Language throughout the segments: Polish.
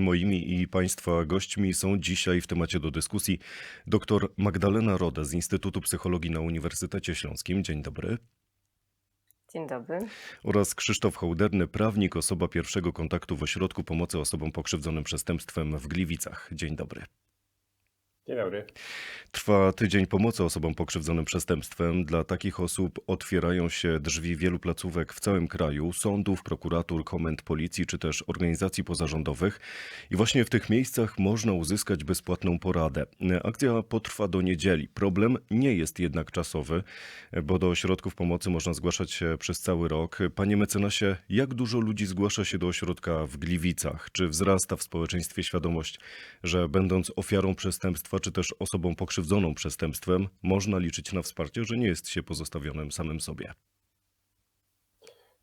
Moimi i Państwa gośćmi są dzisiaj w temacie do dyskusji dr Magdalena Roda z Instytutu Psychologii na Uniwersytecie Śląskim. Dzień dobry. Dzień dobry. Oraz Krzysztof Hołderny, prawnik, osoba pierwszego kontaktu w Ośrodku Pomocy Osobom Pokrzywdzonym Przestępstwem w Gliwicach. Dzień dobry. Dzień dobry. Trwa tydzień pomocy osobom pokrzywdzonym przestępstwem. Dla takich osób otwierają się drzwi wielu placówek w całym kraju, sądów, prokuratur, komend policji czy też organizacji pozarządowych. I właśnie w tych miejscach można uzyskać bezpłatną poradę. Akcja potrwa do niedzieli. Problem nie jest jednak czasowy, bo do ośrodków pomocy można zgłaszać się przez cały rok. Panie mecenasie, jak dużo ludzi zgłasza się do ośrodka w Gliwicach? Czy wzrasta w społeczeństwie świadomość, że będąc ofiarą przestępstwa, czy też osobą pokrzywdzoną przestępstwem, można liczyć na wsparcie, że nie jest się pozostawionym samym sobie.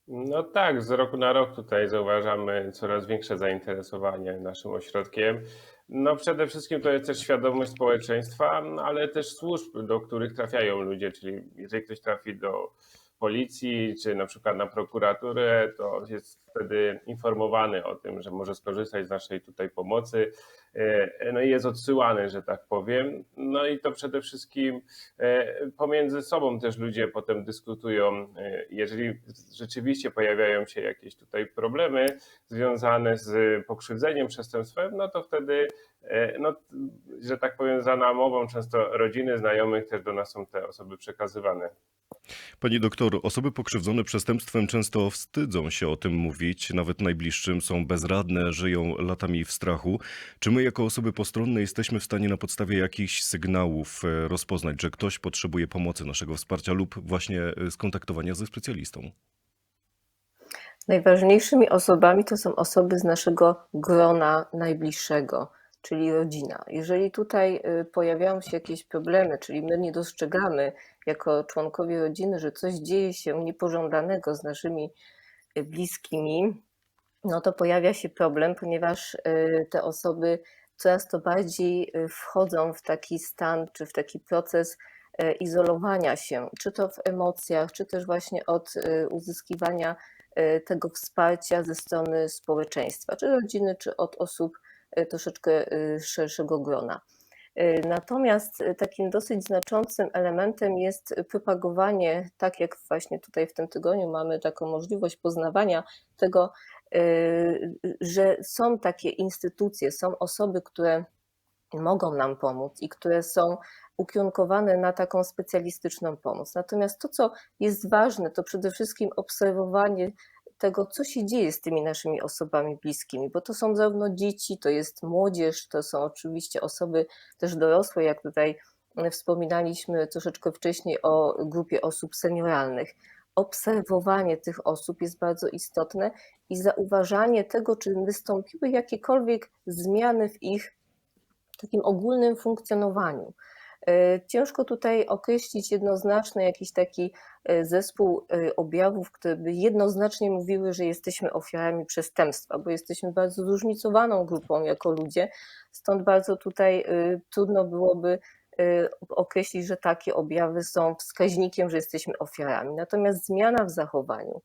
No tak, z roku na rok tutaj zauważamy coraz większe zainteresowanie naszym ośrodkiem. No przede wszystkim to jest też świadomość społeczeństwa, ale też służb, do których trafiają ludzie, czyli jeżeli ktoś trafi do policji, czy na przykład na prokuraturę, to jest wtedy informowany o tym, że może skorzystać z naszej tutaj pomocy. E, no i jest odsyłany, że tak powiem. No i to przede wszystkim e, pomiędzy sobą też ludzie potem dyskutują. E, jeżeli rzeczywiście pojawiają się jakieś tutaj problemy związane z pokrzywdzeniem, przestępstwem, no to wtedy, no, że tak powiem, za namową często rodziny, znajomych też do nas są te osoby przekazywane. Pani doktor, osoby pokrzywdzone przestępstwem często wstydzą się o tym mówić, nawet najbliższym, są bezradne, żyją latami w strachu. Czy my, jako osoby postronne, jesteśmy w stanie na podstawie jakichś sygnałów e, rozpoznać, że ktoś potrzebuje pomocy, naszego wsparcia lub właśnie e, skontaktowania ze specjalistą? Najważniejszymi osobami to są osoby z naszego grona najbliższego, czyli rodzina. Jeżeli tutaj y, pojawiają się jakieś problemy, czyli my nie dostrzegamy jako członkowie rodziny, że coś dzieje się niepożądanego z naszymi y, bliskimi, no to pojawia się problem, ponieważ y, te osoby coraz to bardziej wchodzą w taki stan, czy w taki proces izolowania się, czy to w emocjach, czy też właśnie od uzyskiwania tego wsparcia ze strony społeczeństwa, czy rodziny, czy od osób troszeczkę szerszego grona. Natomiast takim dosyć znaczącym elementem jest propagowanie, tak jak właśnie tutaj w tym tygodniu mamy taką możliwość poznawania tego, że są takie instytucje, są osoby, które mogą nam pomóc i które są ukierunkowane na taką specjalistyczną pomoc. Natomiast to, co jest ważne, to przede wszystkim obserwowanie tego, co się dzieje z tymi naszymi osobami bliskimi, bo to są zarówno dzieci, to jest młodzież, to są oczywiście osoby też dorosłe, jak tutaj wspominaliśmy troszeczkę wcześniej o grupie osób senioralnych. Obserwowanie tych osób jest bardzo istotne i zauważanie tego, czy wystąpiły jakiekolwiek zmiany w ich takim ogólnym funkcjonowaniu. E, ciężko tutaj określić jednoznaczny jakiś taki e, zespół e, objawów, które by jednoznacznie mówiły, że jesteśmy ofiarami przestępstwa, bo jesteśmy bardzo zróżnicowaną grupą jako ludzie, stąd bardzo tutaj trudno byłoby określić, że takie objawy są wskaźnikiem, że jesteśmy ofiarami. Natomiast zmiana w zachowaniu,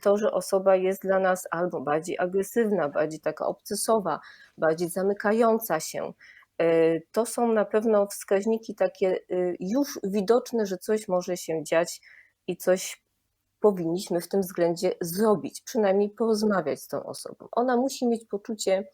to, że osoba jest dla nas albo bardziej agresywna, bardziej taka obcesowa, bardziej zamykająca się, to są na pewno wskaźniki takie y, już widoczne, że coś może się dziać i coś powinniśmy w tym względzie zrobić, przynajmniej porozmawiać z tą osobą. Ona musi mieć poczucie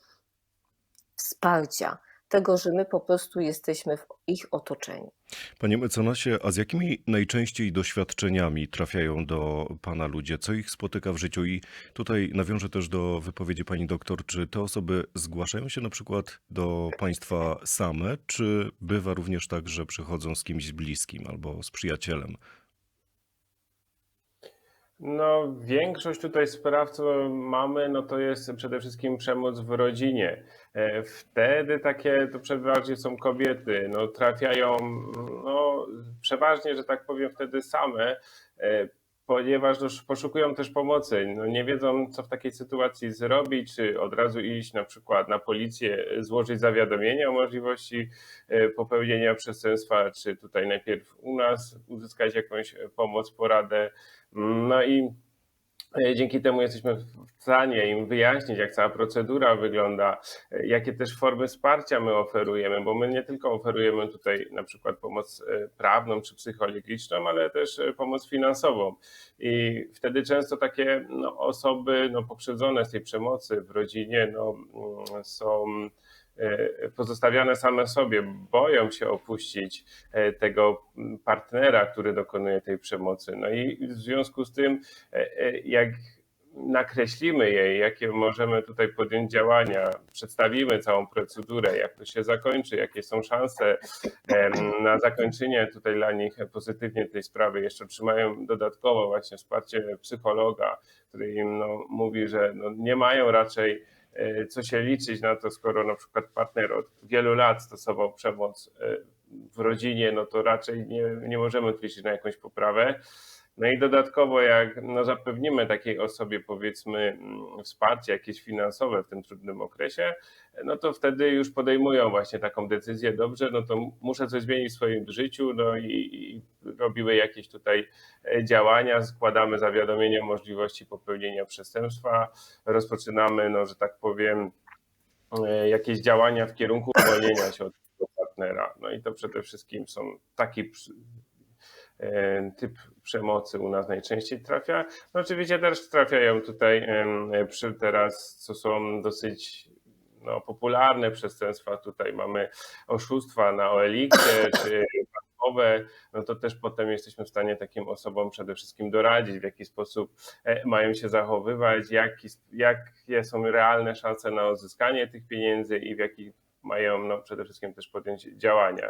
wsparcia, tego, że my po prostu jesteśmy w ich otoczeniu. Panie mecenasie, a z jakimi najczęściej doświadczeniami trafiają do Pana ludzie? Co ich spotyka w życiu? I tutaj nawiążę też do wypowiedzi Pani doktor, czy te osoby zgłaszają się na przykład do Państwa same, czy bywa również tak, że przychodzą z kimś bliskim albo z przyjacielem? No, większość tutaj spraw, co mamy, no to jest przede wszystkim przemoc w rodzinie. E, wtedy takie to przeważnie są kobiety, no trafiają, no przeważnie, że tak powiem, wtedy same, e, ponieważ no, poszukują też pomocy. No, nie wiedzą, co w takiej sytuacji zrobić, czy od razu iść na przykład na policję, złożyć zawiadomienie o możliwości e, popełnienia przestępstwa, czy tutaj najpierw u nas uzyskać jakąś pomoc, poradę. No i E, Dzięki temu jesteśmy w stanie im wyjaśnić, jak cała procedura wygląda, e, jakie też formy wsparcia my oferujemy, bo my nie tylko oferujemy tutaj na przykład pomoc e, prawną czy psychologiczną, ale też e, pomoc finansową. I wtedy często takie no, osoby no, pokrzywdzone z tej przemocy w rodzinie no, mm, są e, pozostawiane same sobie, boją się opuścić e, tego partnera, który dokonuje tej przemocy. No i w związku z tym, e, e, jak nakreślimy jej, jakie możemy tutaj podjąć działania, przedstawimy całą procedurę, jak to się zakończy, jakie są szanse na zakończenie tutaj dla nich pozytywnie tej sprawy. Jeszcze otrzymają dodatkowo właśnie wsparcie psychologa, który im no, mówi, że no, nie mają raczej e, co się liczyć na to, skoro na przykład partner od wielu lat stosował przemoc e, w rodzinie, no to raczej nie, nie możemy liczyć na jakąś poprawę. No i dodatkowo, jak no, zapewnimy takiej osobie, powiedzmy, mm, wsparcie jakieś finansowe w tym trudnym okresie, no to wtedy już podejmują właśnie taką decyzję, dobrze, no to muszę coś zmienić w swoim życiu, no i, i robiły jakieś tutaj e, działania, składamy zawiadomienie o możliwości popełnienia przestępstwa, rozpoczynamy, no, że tak powiem, e, jakieś działania w kierunku uwolnienia się od partnera. No i to przede wszystkim są taki e, typ przemocy u nas najczęściej trafia. No oczywiście też trafiają tutaj przy teraz, co są dosyć no, popularne przestępstwa. Tutaj mamy oszustwa na OLX-ie czy bankowe, no to też potem jesteśmy w stanie takim osobom przede wszystkim doradzić, w jaki sposób e, mają się zachowywać, jaki, jakie są realne szanse na odzyskanie tych pieniędzy i w jakich mają no, przede wszystkim też podjąć działania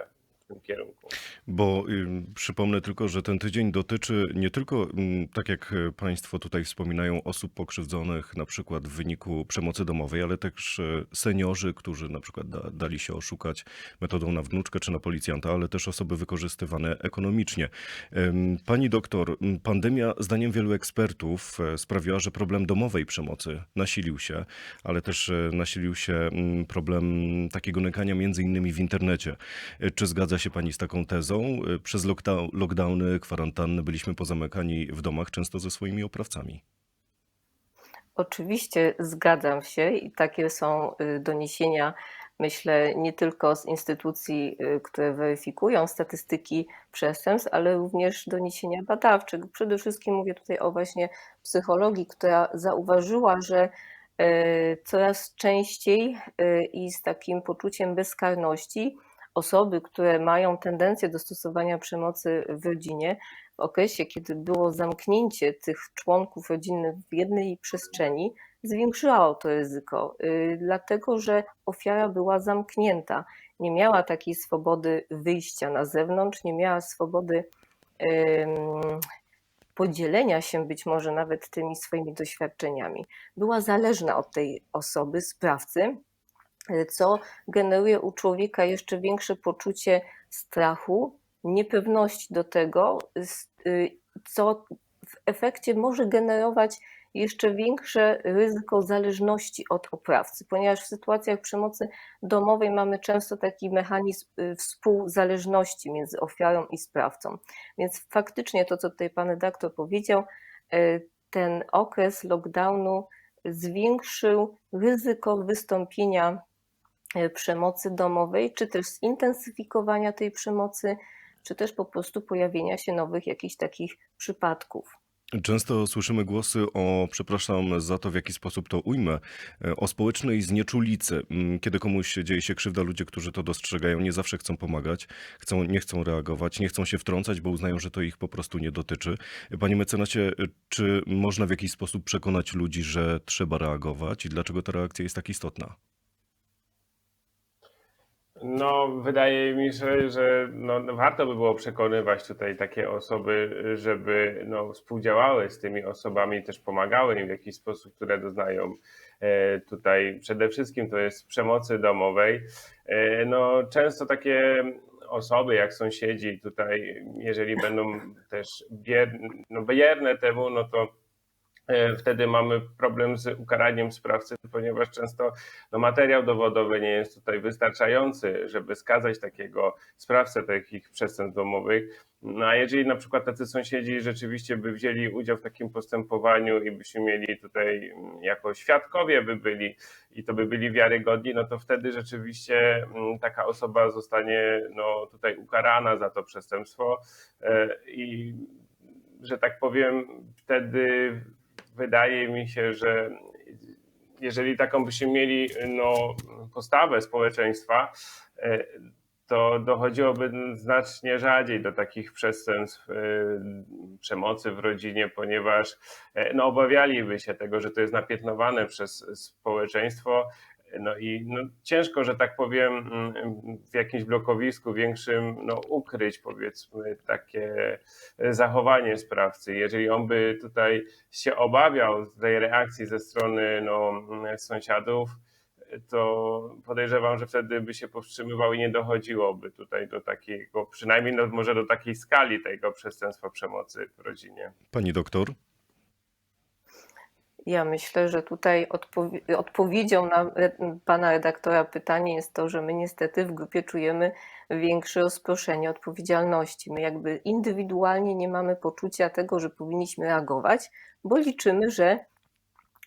tym kierunku. Bo y, przypomnę tylko, że ten tydzień dotyczy nie tylko, mm, tak jak e, Państwo tutaj wspominają, osób pokrzywdzonych na przykład w wyniku przemocy domowej, ale też e, seniorzy, którzy na przykład da, dali się oszukać metodą na wnuczkę czy na policjanta, ale też osoby wykorzystywane ekonomicznie. Em, Pani doktor, pandemia zdaniem wielu ekspertów e, sprawiła, że problem domowej przemocy nasilił się, ale też e, nasilił się mm, problem takiego nękania między innymi w internecie. E, Czy zgadza się Pani z taką tezą? E, Przez lockdown, lockdowny, kwarantanny byliśmy pozamykani w domach, często ze swoimi oprawcami. Oczywiście zgadzam się i takie są y, doniesienia, myślę, nie tylko z instytucji, y, które weryfikują statystyki przestępstw, ale również doniesienia badawcze. Przede wszystkim mówię tutaj o właśnie psychologii, która zauważyła, że y, coraz częściej y, i z takim poczuciem bezkarności osoby, które mają tendencję do stosowania przemocy w rodzinie, w okresie, kiedy było zamknięcie tych członków rodziny w jednej przestrzeni, zwiększało to ryzyko, y, dlatego że ofiara była zamknięta, nie miała takiej swobody wyjścia na zewnątrz, nie miała swobody podzielenia się być może nawet tymi swoimi doświadczeniami. Była zależna od tej osoby, sprawcy, co generuje u człowieka jeszcze większe poczucie strachu, niepewności do tego, y, co w efekcie może generować jeszcze większe ryzyko zależności od oprawcy, ponieważ w sytuacjach przemocy domowej mamy często taki mechanizm y, współzależności między ofiarą i sprawcą. Więc faktycznie to, co tutaj pan redaktor powiedział, y, ten okres lockdownu zwiększył ryzyko wystąpienia przemocy domowej, czy też zintensyfikowania tej przemocy, czy też po prostu pojawienia się nowych jakichś takich przypadków. Często słyszymy głosy o, przepraszam za to, w jaki sposób to ujmę, e, o społecznej znieczulicy. Mm, Kiedy komuś dzieje się krzywda, ludzie, którzy to dostrzegają, nie zawsze chcą pomagać, chcą, nie chcą reagować, nie chcą się wtrącać, bo uznają, że to ich po prostu nie dotyczy. Panie mecenacie, e, czy można w jakiś sposób przekonać ludzi, że trzeba reagować i dlaczego ta reakcja jest tak istotna? No, wydaje mi się, że no, warto by było przekonywać tutaj takie osoby, żeby no, współdziałały z tymi osobami, też pomagały im w jakiś sposób, które doznają e, tutaj przede wszystkim to jest przemocy domowej. E, No, często takie osoby jak sąsiedzi tutaj, jeżeli będą też bierne, no, bierne temu, no to Wtedy mamy problem z ukaraniem sprawcy, ponieważ często no, materiał dowodowy nie jest tutaj wystarczający, żeby skazać takiego sprawcę takich przestępstw domowych. No a jeżeli na przykład tacy sąsiedzi rzeczywiście by wzięli udział w takim postępowaniu i byśmy mieli tutaj mm, jako świadkowie by byli i to by byli wiarygodni, no to wtedy rzeczywiście mm, taka osoba zostanie no, tutaj ukarana za to przestępstwo E, i że tak powiem, wtedy wydaje mi się, że jeżeli taką byśmy mieli no, postawę społeczeństwa, e, to dochodziłoby znacznie rzadziej do takich przestępstw e, przemocy w rodzinie, ponieważ e, no, obawialiby się tego, że to jest napiętnowane przez społeczeństwo. No i no, ciężko, że tak powiem, w jakimś blokowisku większym no, ukryć powiedzmy takie zachowanie sprawcy. Jeżeli on by tutaj się obawiał tej reakcji ze strony no, sąsiadów, to podejrzewam, że wtedy by się powstrzymywał i nie dochodziłoby tutaj do takiego, przynajmniej no, może do takiej skali tego przestępstwa przemocy w rodzinie. Pani doktor? Ja myślę, że tutaj odpowi- odpowiedzią na re- pana redaktora pytanie jest to, że my niestety w grupie czujemy większe rozproszenie odpowiedzialności. My jakby indywidualnie nie mamy poczucia tego, że powinniśmy reagować, bo liczymy, że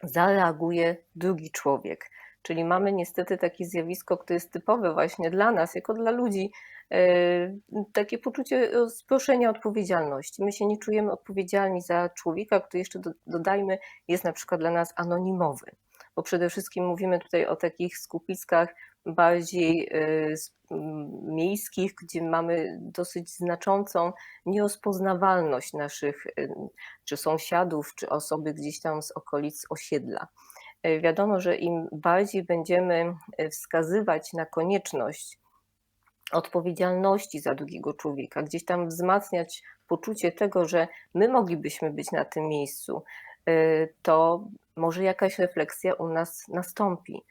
zareaguje drugi człowiek. Czyli mamy niestety takie zjawisko, które jest typowe właśnie dla nas, jako dla ludzi, e, takie poczucie rozproszenia odpowiedzialności. My się nie czujemy odpowiedzialni za człowieka, który jeszcze do, dodajmy jest na przykład dla nas anonimowy, bo przede wszystkim mówimy tutaj o takich skupiskach bardziej e, miejskich, gdzie mamy dosyć znaczącą nierozpoznawalność naszych e, czy sąsiadów, czy osoby gdzieś tam z okolic osiedla. E, Wiadomo, że im bardziej będziemy e, wskazywać na konieczność odpowiedzialności za drugiego człowieka, gdzieś tam wzmacniać poczucie tego, że my moglibyśmy być na tym miejscu, e, to może jakaś refleksja u nas nastąpi.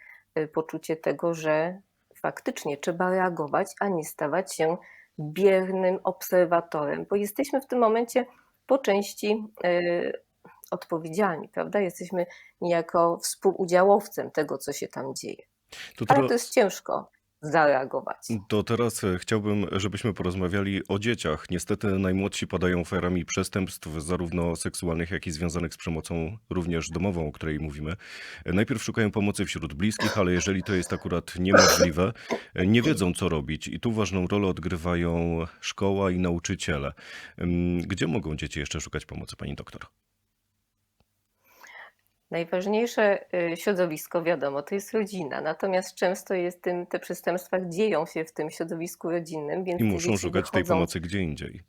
Poczucie tego, że faktycznie trzeba reagować, a nie stawać się biernym obserwatorem, bo jesteśmy w tym momencie po części odpowiedzialni, prawda? Jesteśmy niejako współudziałowcem tego, co się tam dzieje. To Ale teraz- to jest ciężko zareagować. To teraz e, chciałbym, żebyśmy porozmawiali o dzieciach. Niestety najmłodsi padają ofiarami przestępstw, zarówno seksualnych, jak i związanych z przemocą, również domową, o której mówimy. Najpierw szukają pomocy wśród bliskich, ale jeżeli to jest akurat niemożliwe, nie wiedzą, co robić. I tu ważną rolę odgrywają szkoła i nauczyciele. Gdzie mogą dzieci jeszcze szukać pomocy, pani doktor? Najważniejsze y, środowisko, wiadomo, to jest rodzina. Natomiast często jest tym, te przestępstwa dzieją się w tym środowisku rodzinnym, więc I te muszą dzieci szukać tej wychodzą- pomocy gdzie indziej.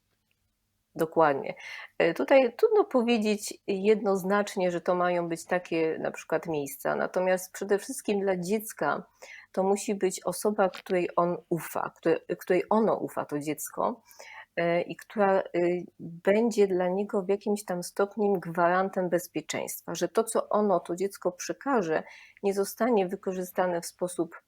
Dokładnie. E, Tutaj trudno powiedzieć jednoznacznie, że to mają być takie na przykład miejsca. Natomiast przede wszystkim dla dziecka to musi być osoba, której on ufa, której, której ono ufa, to dziecko, i która y, będzie dla niego w jakimś tam stopniu gwarantem bezpieczeństwa, że to, co ono, to dziecko przekaże, nie zostanie wykorzystane w sposób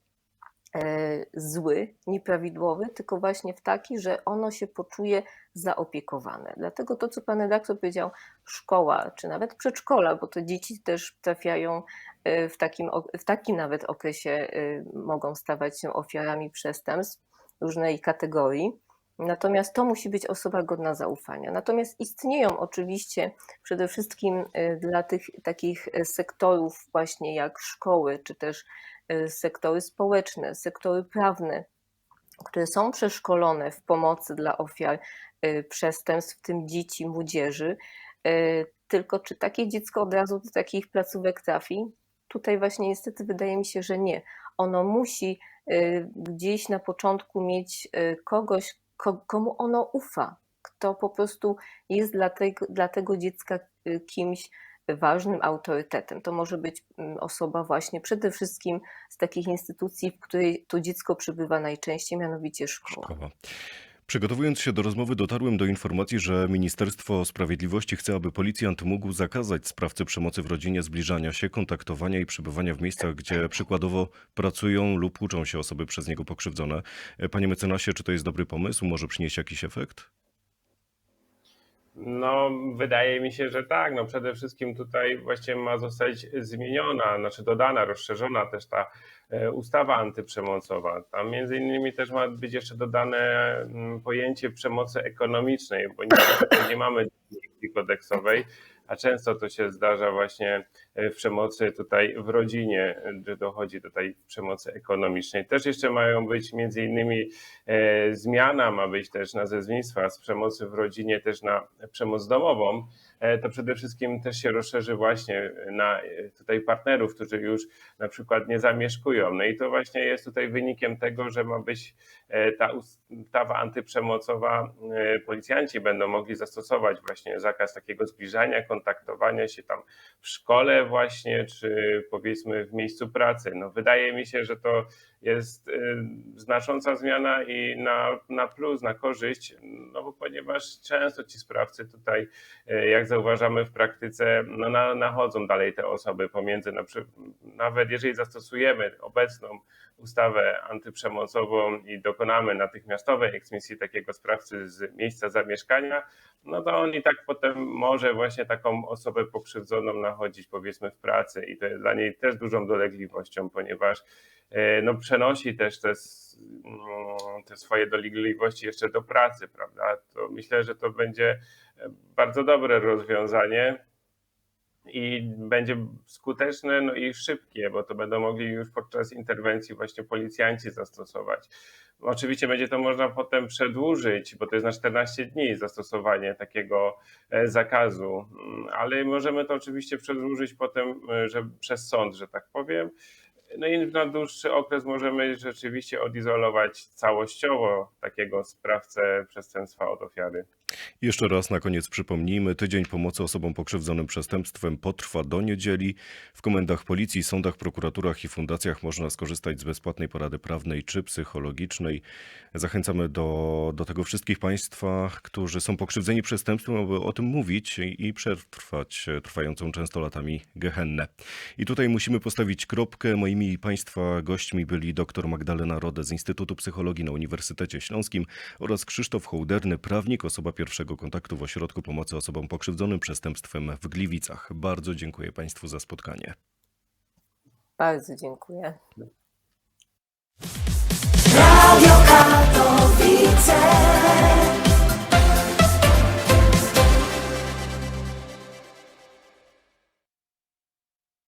e, zły, nieprawidłowy, tylko właśnie w taki, że ono się poczuje zaopiekowane. Dlatego to, co pan redaktor powiedział, szkoła, czy nawet przedszkola, bo to dzieci też trafiają e, w takim, w takim nawet okresie, e, mogą stawać się ofiarami przestępstw różnej kategorii. Natomiast to musi być osoba godna zaufania. Natomiast istnieją oczywiście przede wszystkim e, dla tych takich e, sektorów właśnie jak szkoły, czy też e, sektory społeczne, sektory prawne, które są przeszkolone w pomocy dla ofiar przestępstw, w tym dzieci, młodzieży. Tylko czy takie dziecko od razu do takich placówek trafi? Tutaj właśnie niestety wydaje mi się, że nie. Ono musi gdzieś na początku mieć kogoś, ko- komu ono ufa, kto po prostu jest dla tego, dla tego dziecka e, kimś ważnym autorytetem. To może być mm, osoba właśnie przede wszystkim z takich instytucji, w której to dziecko przebywa najczęściej, mianowicie szkoła. Szkoła. Przygotowując się do rozmowy, dotarłem do informacji, że Ministerstwo Sprawiedliwości chce, aby policjant mógł zakazać sprawcy przemocy w rodzinie zbliżania się, kontaktowania i przebywania w miejscach, gdzie przykładowo pracują lub uczą się osoby przez niego pokrzywdzone. Panie mecenasie, czy to jest dobry pomysł? Może przynieść jakiś efekt? No, wydaje mi się, że tak. No, przede wszystkim tutaj właśnie ma zostać zmieniona, znaczy dodana, rozszerzona też ta e, ustawa antyprzemocowa. Tam między innymi też ma być jeszcze dodane mm, pojęcie przemocy ekonomicznej, bo niestety nie mamy kodeksowej, a często to się zdarza właśnie e, w przemocy tutaj w rodzinie, że dochodzi do tej przemocy ekonomicznej. Też jeszcze mają być między innymi e, zmiana, ma być też nazewnictwa z przemocy w rodzinie też na przemoc domową. E, To przede wszystkim też się rozszerzy właśnie na e, tutaj partnerów, którzy już na przykład nie zamieszkują. No i to właśnie jest tutaj wynikiem tego, że ma być e, ta ustawa antyprzemocowa. Policjanci będą mogli zastosować właśnie zakaz takiego zbliżania, kontaktowania się tam w szkole właśnie, czy powiedzmy w miejscu pracy. No wydaje mi się, że to jest y, znacząca zmiana i na, na plus, na korzyść, no bo ponieważ często ci sprawcy tutaj, y, jak zauważamy w praktyce, no na, nachodzą dalej te osoby pomiędzy, na nawet jeżeli zastosujemy obecną ustawę antyprzemocową i dokonamy natychmiastowej eksmisji takiego sprawcy z miejsca zamieszkania, no to on i tak potem może właśnie taką osobę pokrzywdzoną nachodzić powiedzmy w pracy i to jest dla niej też dużą dolegliwością, ponieważ no, przenosi też te, mm, te swoje dolegliwości jeszcze do pracy, prawda? To myślę, że to będzie e, bardzo dobre rozwiązanie i będzie skuteczne no i szybkie, bo to będą mogli już podczas interwencji właśnie policjanci zastosować. Oczywiście będzie to można potem przedłużyć, bo to jest na 14 dni zastosowanie takiego e, zakazu, Mm, ale możemy to oczywiście przedłużyć potem e, że, przez sąd, że tak powiem. No i na dłuższy okres możemy rzeczywiście odizolować całościowo takiego sprawcę przestępstwa od ofiary. Jeszcze raz na koniec przypomnijmy, tydzień pomocy osobom pokrzywdzonym przestępstwem potrwa do niedzieli. W komendach policji, sądach, prokuraturach i fundacjach można skorzystać z bezpłatnej porady prawnej czy psychologicznej. Zachęcamy do, do tego wszystkich Państwa, którzy są pokrzywdzeni przestępstwem, aby o tym mówić i, przetrwać trwającą często latami gehennę. I tutaj musimy postawić kropkę. Moimi i Państwa gośćmi byli dr Magdalena Rode z Instytutu Psychologii na Uniwersytecie Śląskim oraz Krzysztof Hołderny, prawnik, osoba pierwszego kontaktu w Ośrodku Pomocy Osobom Pokrzywdzonym Przestępstwem w Gliwicach. Bardzo dziękuję Państwu za spotkanie. Bardzo dziękuję. Radio Katowice.